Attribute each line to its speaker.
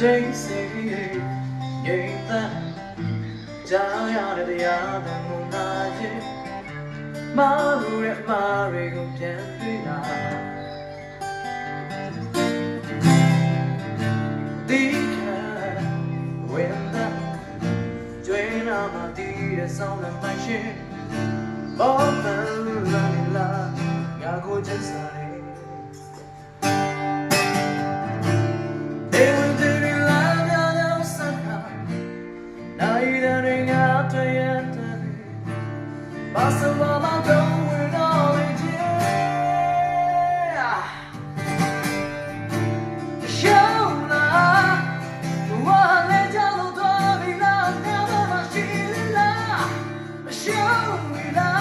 Speaker 1: Daisy ငြိမ်သက်ကြားရတဲ့တရားတော်မူနာရဲ့မာလူရဲ့မာတွေကိုပြန်တွေ့လာဒီကဝင်တဲ့ကျွေးနာမတည်တဲ့ဆောင်းလမ်းပိုင်းရှင်ဘောပ vida ringata yata Basta mama don't win all it yeah Show na Wale jalo do vina Never machila Show me love